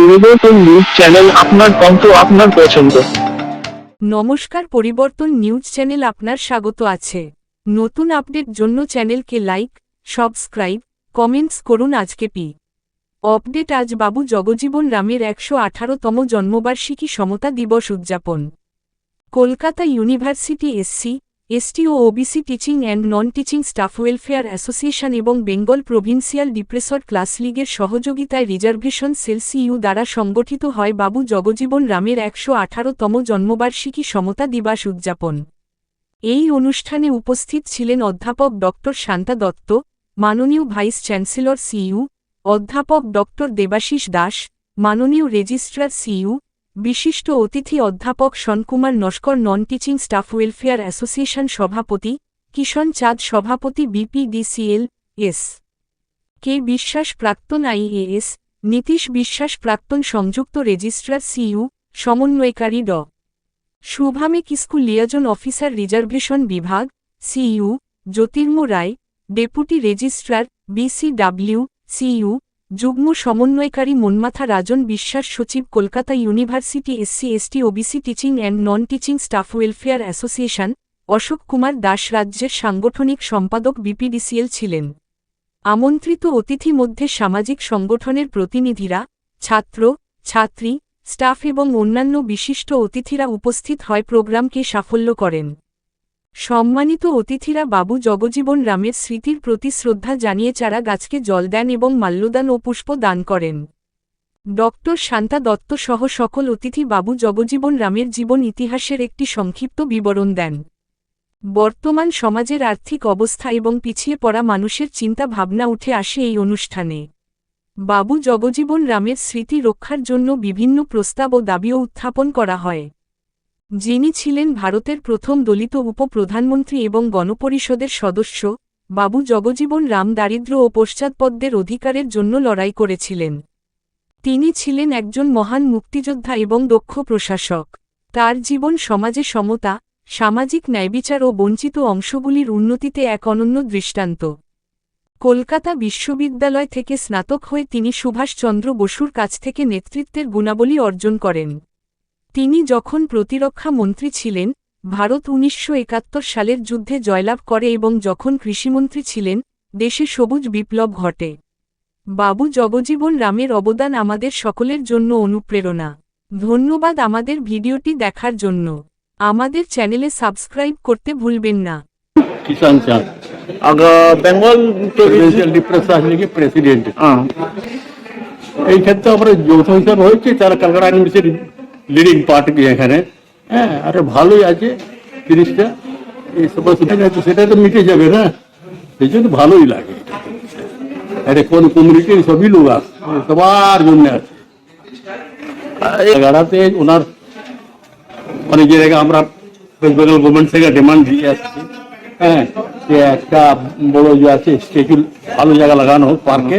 পরিবর্তন news channel আপনার কণ্ঠ আপনার পছন্দ। নমস্কার, পরিবর্তন নিউজ চ্যানেল আপনার স্বাগত আছে। নতুন আপডেট জন্য চ্যানেলকে লাইক সাবস্ক্রাইব কমেন্টস করুন আজকে পি। আপডেট আজ বাবু জগজীবন রামের একশো আঠারোতম জন্মবার্ষিকী সমতা দিবস উদযাপন। Kolkata university SC ST O OBC teaching and non teaching staff welfare association এবং বেঙ্গল প্রভিন্সিয়াল ডিপ্রেসর ক্লাস লীগের সহযোগিতায় রিজার্ভেশন সেল সিইউ দ্বারা সংগঠিত হয় বাবু জগজীবন রামের একশো আঠারোতম জন্মবার্ষিকী সমতা দিবস উদযাপন। এই অনুষ্ঠানে উপস্থিত ছিলেন অধ্যাপক ড. শান্তা দত্ত, মাননীয় ভাইস চ্যান্সেলর সিইউ, অধ্যাপক ড. দেবাশিস দাস, মাননীয় রেজিস্ট্রার সিইউ বিশিষ্ট অতিথি অধ্যাপক Shankumar Naskar non teaching staff welfare association সভাপতি, কিষণ চাঁদ সভাপতি বিপিডিসিএল এস কে বিশ্বাস প্রাক্তন আইএএস নীতিশ বিশ্বাস প্রাক্তন সংযুক্ত রেজিস্ট্রার সিইউ সমন্বয়কারী ড. শুভামে কিস্কু লিয়াজন অফিসার রিজার্ভেশন বিভাগ CU Jyotirmoy Roy, deputy registrar BCW CU যুগ্ম সমন্বয়কারী মনমাথা রাজন বিশ্বাস সচিব Kolkata university SC ST OBC teaching and non teaching staff welfare association, Ashok Kumar Das রাজ্যের সাংগঠনিক সম্পাদক বিপিডিসিএল ছিলেন। আমন্ত্রিত অতিথি মধ্যে সামাজিক সংগঠনের প্রতিনিধিরা, ছাত্র, ছাত্রী, স্টাফ এবং অন্যান্য বিশিষ্ট অতিথিরা উপস্থিত হয় প্রোগ্রামকে সাফল্য করেন। সম্মানিত অতিথিরা বাবু জগজীবন রামের স্মৃতির প্রতি শ্রদ্ধা জানিয়ে চারা গাছকে জল দেন এবং মাল্যদান ও পুষ্প দান করেন। ডক্টর শান্তা দত্ত সহ সকল অতিথি বাবু জগজীবন রামের জীবন ইতিহাসের একটি সংক্ষিপ্ত বিবরণ দেন। বর্তমান সমাজের আর্থিক অবস্থা এবং পিছিয়ে পড়া মানুষের চিন্তা ভাবনা উঠে আসে এই অনুষ্ঠানে। বাবু জগজীবন রামের স্মৃতি রক্ষার জন্য বিভিন্ন প্রস্তাব ও দাবিও উত্থাপন করা হয়। যিনি ছিলেন ভারতের প্রথম দলিত উপপ্রধানমন্ত্রী এবং গণপরিষদের সদস্য, বাবু জগজীবন রাম দারিদ্র ও পশ্চাৎপদদের অধিকারের জন্য লড়াই করেছিলেন। তিনি ছিলেন একজন মহান মুক্তিযোদ্ধা এবং দক্ষ প্রশাসক। তার জীবন সমাজে সমতা, সামাজিক ন্যায়বিচার ও বঞ্চিত অংশগুলির উন্নতিতে এক অনন্য দৃষ্টান্ত। কলকাতা বিশ্ববিদ্যালয় থেকে স্নাতক হয়ে তিনি সুভাষচন্দ্র বসুর কাছ থেকে নেতৃত্বের গুণাবলী অর্জন করেন। তিনি যখন প্রতিরক্ষা মন্ত্রী ছিলেন ভারত উনিশশো একাত্তর সালের যুদ্ধে জয়লাভ করে এবং যখন কৃষিমন্ত্রী ছিলেন দেশে সবুজ বিপ্লব ঘটে। বাবু জগজীবন রামের অবদান আমাদের সকলের জন্য অনুপ্রেরণা। ধন্যবাদ আমাদের ভিডিওটি দেখার জন্য। আমাদের চ্যানেলে সাবস্ক্রাইব করতে ভুলবেন না। হ্যাঁ। এই ক্ষেত্রে আমরা যৌথ হিসাবে হয়েছে তারা কালকাটা ইউনিভার্সিটি লিডিং পার্টি এখানে? হ্যাঁ আরে ভালোই আছে জিনিসটা। এই আছে, সেটা তো মিটে যাবে না। সেই জন্য ভালোই লাগে। আরে কোন কমিউনিটির সবই লোক আছে, সবার জন্য আছে। গাড়াতে ওনার অনেক জায়গায় আমরা ওয়েস্ট বেঙ্গল গভর্নমেন্ট থেকে ডিমান্ড দিয়ে আসছি। হ্যাঁ যে একটা বড় যে আছে, স্ট্যাচু, ভালো জায়গা লাগানো হোক পার্কে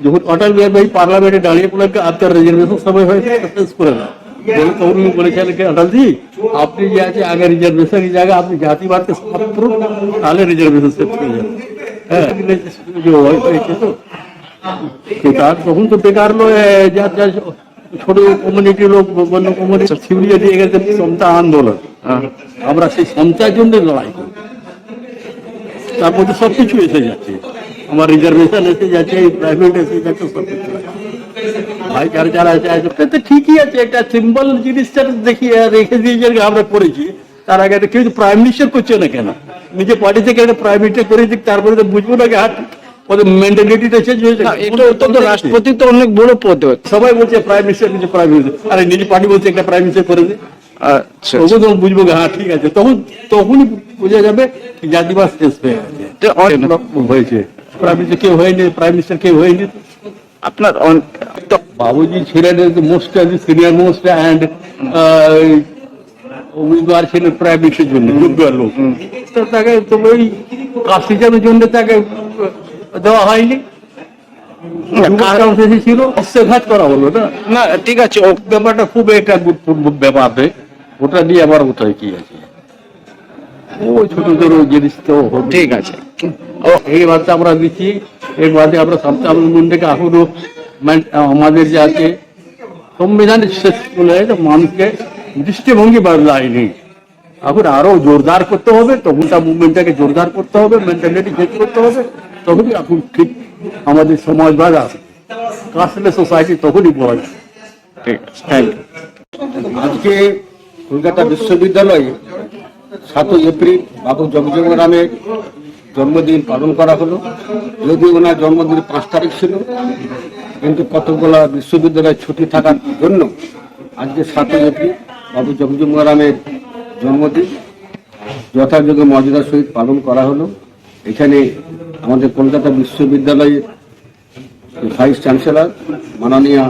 যখন অটল বিহার ভাই পার্লামেন্টে দাঁড়িয়ে বললেন আপনার রিজার্ভেশন সময় হয়েছে করে বলে তখন উনি কি অটলজি আপনি যে আছে আগে রিজার্ভেশন এই জায়গায় আপনি জাতিবাদকে সমাপ্ত করুন তাহলে রিজার্ভেশন সেট হয়ে যাবে। হ্যাঁ হয়েছে তো তার তখন তো বেকার লোক যার যার ছোট কমিউনিটি লোক অন্য কমিউনিটি শিউরিয়ে দিয়ে গেছে সমতা আন্দোলন। हाँ আমরা সেই সমতার জন্য লড়াই করি। তার মধ্যে সব কিছু এসে যাচ্ছে। আমার রিজার্ভেশন এসে যাচ্ছে প্রাইভেট এসে যাচ্ছে কিছু আছে। যারা আছে তো ঠিকই আছে একটা সিম্বল জিনিসটা দেখি রেখে দিয়ে যে আমরা করেছি তার আগে তো কেউ প্রাইম মিনিস্টার করছে না কেন? নিজে পার্টি থেকে একটা প্রাইম মিনিস্টার করে দিক তারপরে তো বুঝব না কি হাট ওদের মেন্টালিটিটা চেঞ্জ হয়েছে। এটা তো তো রাষ্ট্রপতি তো অনেক বড় পদ সবাই বলছে প্রাইম মিনিস্টার নিজে প্রাইম মিনিস্টার আরে নিজে পার্টি বলছে একটা প্রাইম মিনিস্টার করে আচ্ছা তখন তখন বুঝব হ্যাঁ ঠিক আছে। তখন তখনই বোঝা যাবে জাতিবাদ শেষ হয়ে গেছে। হয়েছে। প্রাইম মিনিস্টার কেউ হয়নি প্রাইম মিনিস্টার কেউ হয়নি। আপনার বাবুজি ছিলেন মোস্ট সিনিয়র মোস্ট অ্যান্ড উমিদবার ছিলেন প্রায় বিশের জন্য যোগ্য লোক। তো তাকে তো ওই হিসাবের জন্য তাকে দেওয়া হয়নি। ছিল অস্ত্রঘাত করা হলো না? না ঠিক আছে ব্যাপারটা খুব একটা গুরুত্বপূর্ণ ব্যাপার ওটা নিয়ে আবার ওটাই কি আছে? ওই ছোট ছোট জিনিস তো ঠিক আছে। এই বার্তা আমরা দিচ্ছি এই বাদে আমরা সপ্তাহ থেকে এখনও আমাদের যে আছে সংবিধানের শেষ বলে মানুষকে দৃষ্টিভঙ্গি বদলায়নি। এখন আরও জোরদার করতে হবে তখনটা মুভমেন্টটাকে জোরদার করতে হবে মেন্টালিটি চেঞ্জ করতে হবে তখনই এখন ঠিক আমাদের সমাজ বাধা। কাস্টলেস সোসাইটি তখনই পাওয়া ঠিক আছে থ্যাংক ইউ আজকে কলকাতা বিশ্ববিদ্যালয়ে সাতই এপ্রিল বাবু জগজীবন রামের জন্মদিন পালন করা হলো। যদিও ওনার জন্মদিন পাঁচ তারিখ ছিল, কিন্তু কতগুলা বিশ্ববিদ্যালয় ছুটি থাকার জন্য আজকে সাতই এপ্রিল বাবু জগজীবন রামের জন্মদিন যথাযোগ্য মর্যাদার সহিত পালন করা হলো। এখানে আমাদের কলকাতা বিশ্ববিদ্যালয়ের ভাইস চ্যান্সেলর মাননীয়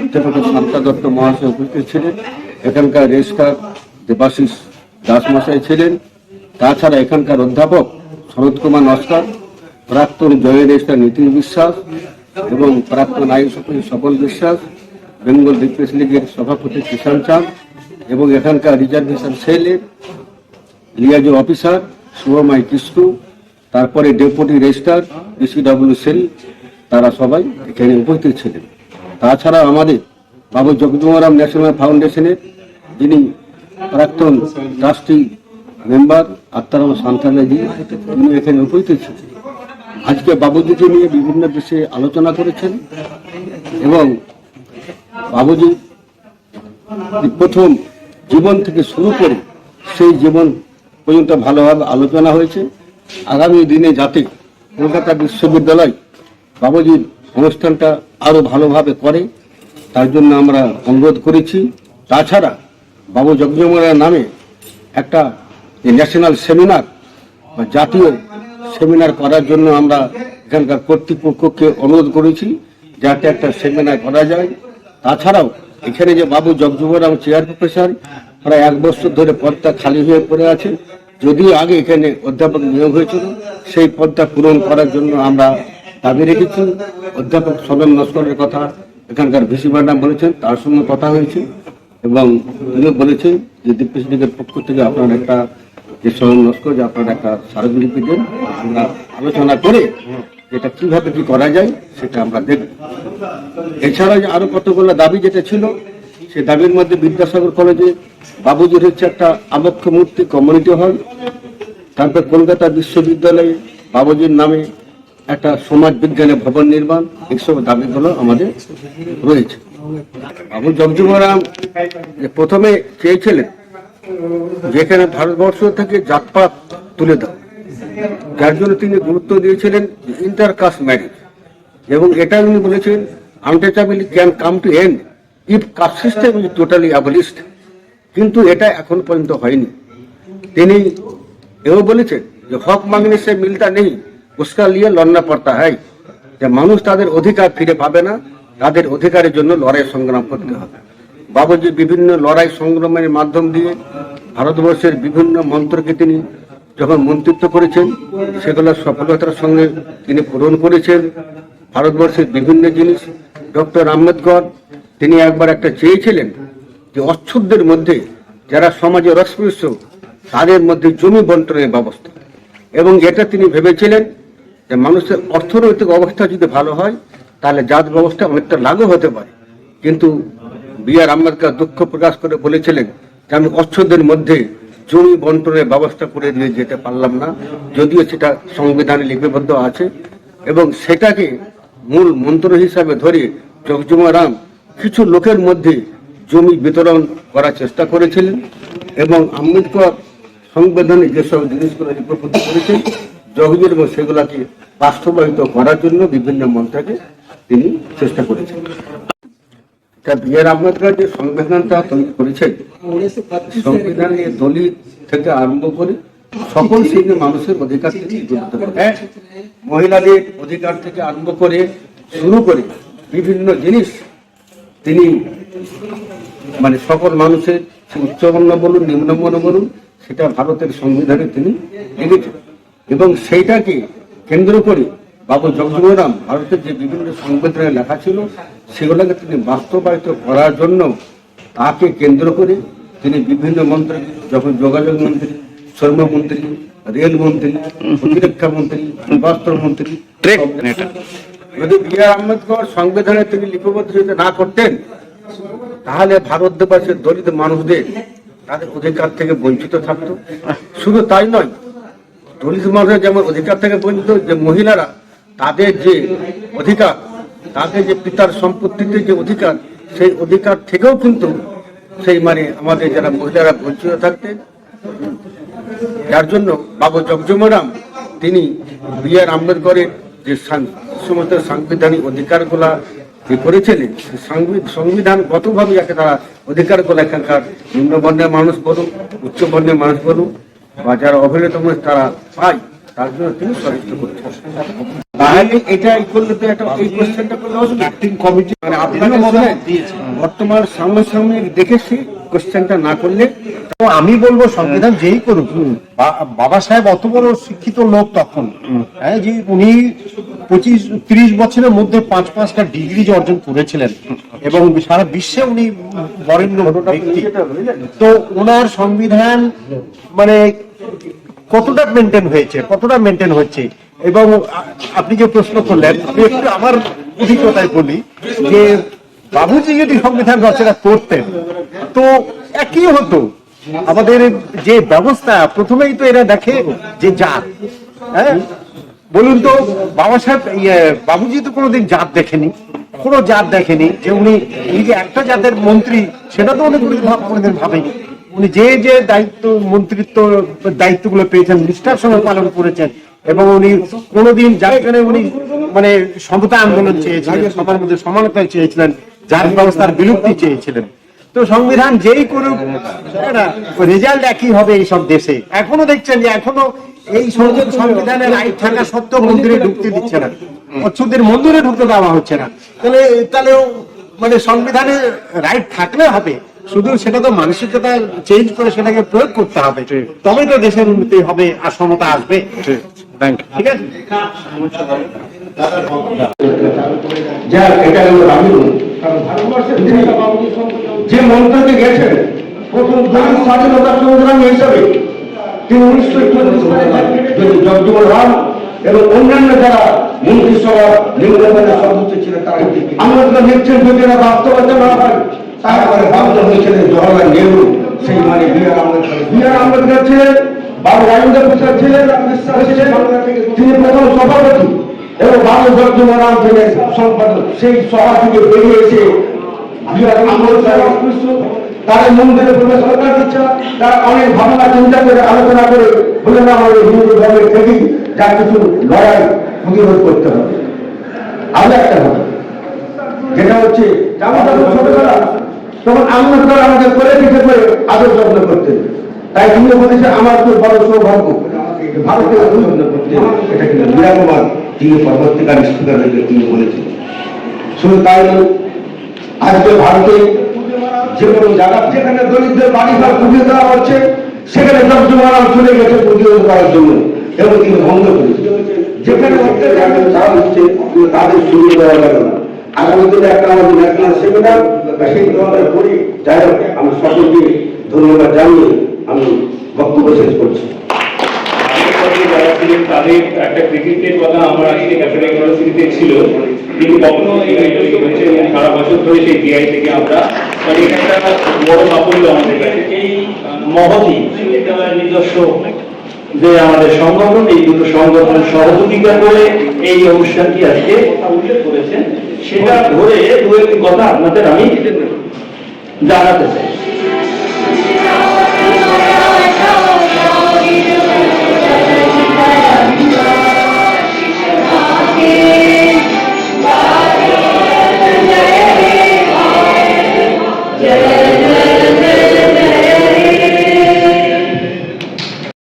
অধ্যাপক শান্তা দত্ত মহাশয় উপস্থিত ছিলেন। এখানকার রেজিস্ট্রার দেবাশিস দাস মহাশয় ছিলেন। তাছাড়া এখানকার অধ্যাপক শরৎ কুমার নস্কর, প্রাক্তন জয়ের রেজিস্ট্রার নীতিশ বিশ্বাস এবং প্রাক্তন সচিব স্বপন বিশ্বাস, বেঙ্গল রিপ্রেস লীগের সভাপতি কিষাণ চাঁদ এবং এখানকার রিজার্ভেশন সেলের লিয়াজো অফিসার শুভমাই কিস্কু তারপরে ডেপুটি রেজিস্ট্রার বিসিডব্লিউ সেল, তারা সবাই এখানে উপস্থিত ছিলেন। তাছাড়া আমাদের বাবু জগদুমারাম ন্যাশনাল ফাউন্ডেশনের যিনি প্রাক্তন ট্রাস্টি মেম্বার আত্মারাম সান্তানাজি তিনি এখানে উপস্থিত ছিলেন। আজকে বাবুজিকে নিয়ে বিভিন্ন বিষয়ে আলোচনা করেছেন এবং বাবুজি প্রথম জীবন থেকে শুরু করে সেই জীবন পর্যন্ত ভালোভাবে আলোচনা হয়েছে। আগামী দিনে যাতে কলকাতা বিশ্ববিদ্যালয় বাবুজির অনুষ্ঠানটা আরও ভালোভাবে করে, তার জন্য আমরা অনুরোধ করেছি। তাছাড়া বাবু জগজমরার নামে একটা ন্যাশনাল সেমিনার বা জাতীয় সেমিনার করার জন্য আমরা এখানকার কর্তৃপক্ষকে অনুরোধ করেছি যাতে একটা সেমিনার করা যায়। তাছাড়াও এখানে যে বাবু জগজীবরাম চেয়ার প্রফেসর প্রায় এক বছর ধরে পদটা খালি হয়ে পড়ে আছে। যদিও আগে এখানে অধ্যাপক নিয়োগ হয়েছিল, সেই পদটা পূরণ করার জন্য আমরা দাবি রেখেছি। অধ্যাপক সদন নস্করের কথা এখানকার ভিসি ম্যাডাম বলেছেন, তার সঙ্গে কথা হয়েছে। এবং তিনিও বলেছেন যে দীপেশ লীগের পক্ষ থেকে আপনার একটা যে সদন নস্কর যে আপনার একটা স্মারকলিপি দেন, আমরা আলোচনা করে এটা কীভাবে কি করা যায় সেটা আমরা দেখব। এছাড়া আরও কতগুলো দাবি যেটা ছিল, সে দাবির মধ্যে বিদ্যাসাগর কলেজে বাবুজির হচ্ছে একটা আবক্ষ মূর্তি কমিউনিটি হল, তারপর কলকাতা বিশ্ববিদ্যালয়ে বাবুজির নামে একটা সমাজ বিজ্ঞানের ভবন নির্মাণ এইসব দাবিগুলো আমাদের রয়েছে। বাবু জগজীবরাম যে প্রথমে চেয়েছিলেন যেখানে ভারতবর্ষ থেকে জাতপাত তুলে দাও যার জন্য তিনি গুরুত্ব দিয়েছিলেন ইন্টার কাস্ট ম্যারেজ এবং এটা উনি বলেছেন untouchability can come to end if caste system is totally abolished কিন্তু এটা এখন পর্যন্ত হয়নি। তিনি এও বলেছেন যে, হক মাংনে সে মিলতা নেই, উসকা লিয়ে লড়না পড়তা হয় যে মানুষ তাদের অধিকার ফিরে পাবে না তাদের অধিকারের জন্য লড়াই সংগ্রাম করতে হবে। বাবুজি বিভিন্ন লড়াই সংগ্রামের মাধ্যম দিয়ে ভারতবর্ষের বিভিন্ন মন্ত্রকে তিনি যখন মন্ত্রিত্ব করেছেন, সেগুলো সফলতার সঙ্গে তিনি পূরণ করেছেন। ভারতবর্ষের বিভিন্ন জিনিস, ডক্টর আম্বেদকর, তিনি একবার একটা চেয়েছিলেন যে অচ্ছুতদের মধ্যে, যারা সমাজে অস্পৃশ্য তাদের মধ্যে জমি বন্টনের ব্যবস্থা। এবং এটা তিনি ভেবেছিলেন যে মানুষের অর্থনৈতিক অবস্থা যদি ভালো হয় তাহলে জাত ব্যবস্থা অনেকটা লাগু হতে পারে। কিন্তু বি আর আম্বেদকর দুঃখ প্রকাশ করে বলেছিলেন যে আমি অচ্ছদের মধ্যে জমি বন্টনের ব্যবস্থা করে দিয়ে যেতে পারলাম না, যদিও সেটা সংবিধানে লিপিবদ্ধ আছে এবং সেটাকে মূল মন্ত্র হিসাবে ধরে জগজুমারাম কিছু লোকের মধ্যে জমি বিতরণ করার চেষ্টা করেছিলেন এবং আম্বেদকর সংবিধানে যেসব জিনিসগুলো লিপিবদ্ধ করেছেন জগজীর সেগুলাকে বাস্তবায়িত করার জন্য বিভিন্ন মন্ত্রকে তিনি চেষ্টা করেছেন। তা বি আর আম্বেদকর যে সংবিধানটা তৈরি করেছেন সংবিধানে দলিত থেকে আরম্ভ করে সকল শ্রেণির মানুষের অধিকার থেকে হ্যাঁ, মহিলাদের অধিকার থেকে আরম্ভ করে শুরু করে বিভিন্ন জিনিস তিনি মানে সকল মানুষের উচ্চবর্ণ বলুন নিম্নবর্ণ বলুন সেটা ভারতের সংবিধানে তিনি লিখেছেন। এবং সেইটাকে কেন্দ্র করে বাবু জগজীবনরাম ভারতের যে বিভিন্ন সংবিধানে লেখা ছিল সেগুলোকে তিনি বাস্তবায়িত করার জন্য তাকে কেন্দ্র করে তিনি বিভিন্ন মন্ত্রী যখন যোগাযোগ মন্ত্রী শ্রমমন্ত্রী রেলমন্ত্রী প্রতিরক্ষা মন্ত্রী বস্ত্রমন্ত্রী যদি বি আর আম্বেদকর সংবিধানে তিনি লিপিবদ্ধ যদি না করতেন তাহলে ভারতবর্ষের দলিত মানুষদের তাদের অধিকার থেকে বঞ্চিত থাকতো। শুধু তাই নয় দলিত মানুষের যেমন অধিকার থেকে বঞ্চিত যে মহিলারা তাদের যে অধিকার, তাদের যে পিতার সম্পত্তিতে যে অধিকার, সেই অধিকার থেকেও কিন্তু সেই মানে আমাদের যারা মহিলারা বঞ্চিত থাকতেন যার জন্য বাবু জগজীবনরাম তিনি বি আর আম্বেদকরের যে সমস্ত সাংবিধানিক অধিকারগুলা যে করেছিলেন সংবিধানগতভাবে যাকে তারা অধিকারগুলো এখানকার নিম্নবর্ণের মানুষ বলুন উচ্চবর্ণের মানুষ বলুন বা যারা অভিনেতা মানুষ তারা পায়। তার জন্য তিনি সচেষ্ট করছেন তাহলে এটা এই করলে তো একটা এই কোশ্চেনটা করলে অ্যাক্টিং কমিটি মানে বর্তমান সামনাসামনি দেখেছি কোশ্চেনটা না করলে তো আমি বলব সংবিধান যেই করুক বাবা সাহেব অত বড় শিক্ষিত লোক তখন। হ্যাঁ যে উনি পঁচিশ তিরিশ বছরের মধ্যে পাঁচ পাঁচটা ডিগ্রি যে অর্জন করেছিলেন এবং সারা বিশ্বে উনি বরেণ্য ব্যক্তি। তো ওনার সংবিধান মানে কতটা মেনটেন হয়েছে কতটা মেনটেন হচ্ছে? এবং আপনি যে প্রশ্ন করলেন আমি একটু আমার অভিজ্ঞতায় বলি যে বাবুজি যদি সংবিধান রচনা করতেন তো একই হতো। আমাদের যে ব্যবস্থা প্রথমেই তো এরা দেখে যে জাত হ্যাঁ? বলুন তো বাবা সাহেব ইয়ে, বাবুজি তো কোনোদিন জাত দেখেনি কোনো জাত দেখেনি যে উনি উনি যে একটা জাতের মন্ত্রী সেটা তো কোনোদিন ভাবেনি। উনি যে যে দায়িত্ব, মন্ত্রিত্ব, দায়িত্বগুলো পেয়েছেন, নিষ্ঠার সঙ্গে পালন করেছেন, এবং উনি কোনোদিন যার উনি মানে সমতা আন্দোলন চেয়েছিলেন, সবার মধ্যে সমানতা চেয়েছিলেন জাত ব্যবস্থার বিলুপ্তি চেয়েছিলেন। তো সংবিধান যেই করুক রেজাল্ট একই হবে এই সব দেশে। এখনও দেখছেন যে এখনও এই সংবিধানের রাইট থাকা সত্ত্বেও মন্দিরে ঢুকতে দিচ্ছে না। অচ্ছুদের মন্দিরে ঢুকতে দেওয়া হচ্ছে না। তাহলে তাহলেও মানে সংবিধানে রাইট থাকলে হবে। শুধু সেটা তো মানসিকতা চেঞ্জ করে সেটাকে প্রয়োগ করতে হবে। তবে তো দেশের উন্নতি হবে আর সমতা আসবে ঠিক আছে? যা মন্ত্রকে গেছেন প্রথম দলিত স্বাধীনতা সংগ্রামী হিসাবে তিনি উনিশশো একচল্লিশ জগজীবন রাম এবং অন্যান্য যারা মন্ত্রিসভা নিম্নমানের সদস্য ছিলেন তারা আম্বেদকর লিখছেন যদি এরা বাস্তবতা না হয় তারপরে বাধ্য হয়েছিলেন জওয়াহরলাল নেহরু সেই মানে B R Ambedkar B R Ambedkar ছিলেন বাবু রাজেন্দ্র প্রসাদ ছিলেন তিনি প্রথম সভাপতি এবং বাবু ছিলেন সম্পাদক। সেই সভা থেকে বেরিয়ে এসে অস্পৃশ্য মন্দিরে প্রবেশ ইচ্ছা তারা অনেক ভাবনা চিন্তা করে আলোচনা করে বললেন আমাদের হিন্দু ধর্মের থেকেই যা কিছু লড়াই প্রতিরোধ করতে হবে। আরও একটা কথা যেটা হচ্ছে যেমন তখন ছোটবেলা তখন আম্বেদকর আমাদের করে দিতে করে আদর যত্ন করতেন। তাই তিনি বলেছে আমার তো বড় সৌভাগ্য। ভারতের যত্ন এটা কিন্তু তিনি হয়ে তিনি বলেছেন। শুধু তাই আজকে ভারতে যে কোনো জায়গা যেখানে দরিদ্রের বাড়ি ঘর পুড়িয়ে দেওয়া হচ্ছে, সেখানে জমজমারাম চলে গেছে প্রতিরোধ করার জন্য। এবং তিনি বন্ধ করেছে যেখানে অত্যাচার হচ্ছে তাদের সুবিধা দেওয়া গেল না। আগামী দিনে একটা আমাদের ন্যাশনাল সেমিনার বা সেই ধরনের করি যাই হোক, আমি সকলকে ধন্যবাদ জানিয়ে আমি বক্তব্য শেষ করছি। নিজস্ব যে আমাদের সংগঠন এই দুটো সংগঠন সহযোগিতা করে এই অনুষ্ঠানটি আজকে উল্লেখ করেছেন সেটা ধরে দু একটি কথা আপনাদের আমি জানাতে চাই।